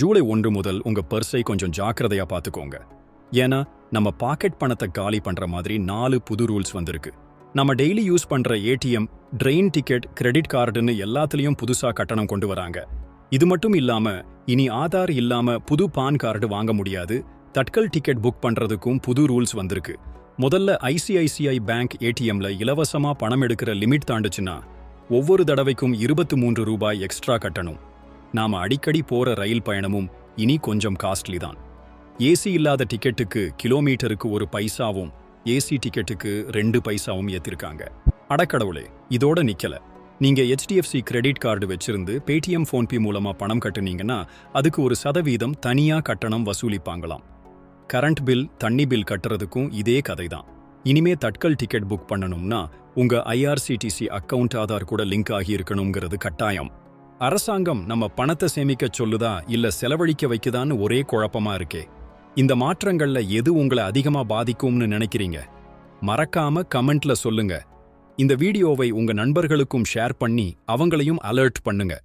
ஜூலை ஒன்று முதல் உங்க பர்ஸை கொஞ்சம் ஜாக்கிரதையா பார்த்துக்கோங்க ஏன்னா நம்ம பாக்கெட் பணத்தை காலி பண்ற மாதிரி நாலு புது ரூல்ஸ் வந்திருக்கு. நம்ம டெய்லி யூஸ் பண்ற ஏடிஎம் ட்ரெயின் டிக்கெட் கிரெடிட் கார்டுன்னு எல்லாத்துலயும் புதுசா கட்டணம் கொண்டு வராங்க. இது மட்டும் இல்லாம இனி ஆதார் இல்லாம புது பான் கார்டு வாங்க முடியாது. தட்கல் டிக்கெட் புக் பண்றதுக்கும் புது ரூல்ஸ் வந்திருக்கு. முதல்ல ஐசிஐசிஐ பேங்க் ஏடிஎம்ல இலவசமா பணம் எடுக்கிற லிமிட் தாண்டுச்சுன்னா ஒவ்வொரு தடவைக்கும் இருபத்து மூன்று ரூபாய் எக்ஸ்ட்ரா கட்டணும். நாம அடிக்கடி போற ரயில் பயணமும் இனி கொஞ்சம் காஸ்ட்லி தான். ஏசி இல்லாத டிக்கெட்டுக்கு கிலோமீட்டருக்கு ஒரு பைசாவும் ஏசி டிக்கெட்டுக்கு ரெண்டு பைசாவும் ஏத்திருக்காங்க. அடக்கடவுளே இதோட நிக்கல. நீங்க ஹெச்டிஎஃப்சி கிரெடிட் கார்டு வச்சிருந்து பேடிஎம் ஃபோன்பே மூலமா பணம் கட்டுனீங்கன்னா அதுக்கு ஒரு சதவீதம் தனியா கட்டணம் வசூலிப்பாங்களாம். கரண்ட் பில் தண்ணி பில் கட்டுறதுக்கும் இதே கதை தான் இனிமே தட்கல் டிக்கெட் புக் பண்ணணும்னா உங்க ஐஆர்சிடிசி அக்கவுண்ட் ஆதார் கூட லிங்க் ஆகி இருக்கணுங்கிறது கட்டாயம். அரசாங்கம் நம்ம பணத்தை சேமிக்க சொல்லுதா இல்ல செலவழிக்க வைக்குதான்னு ஒரே குழப்பமா இருக்கே. இந்த மாற்றங்கள்ல எது உங்களை அதிகமா பாதிக்கும்னு நினைக்கிறீங்க? மறக்காம கமெண்ட்ல சொல்லுங்க. இந்த வீடியோவை உங்க நண்பர்களுக்கும் ஷேர் பண்ணி அவங்களையும் அலர்ட் பண்ணுங்க.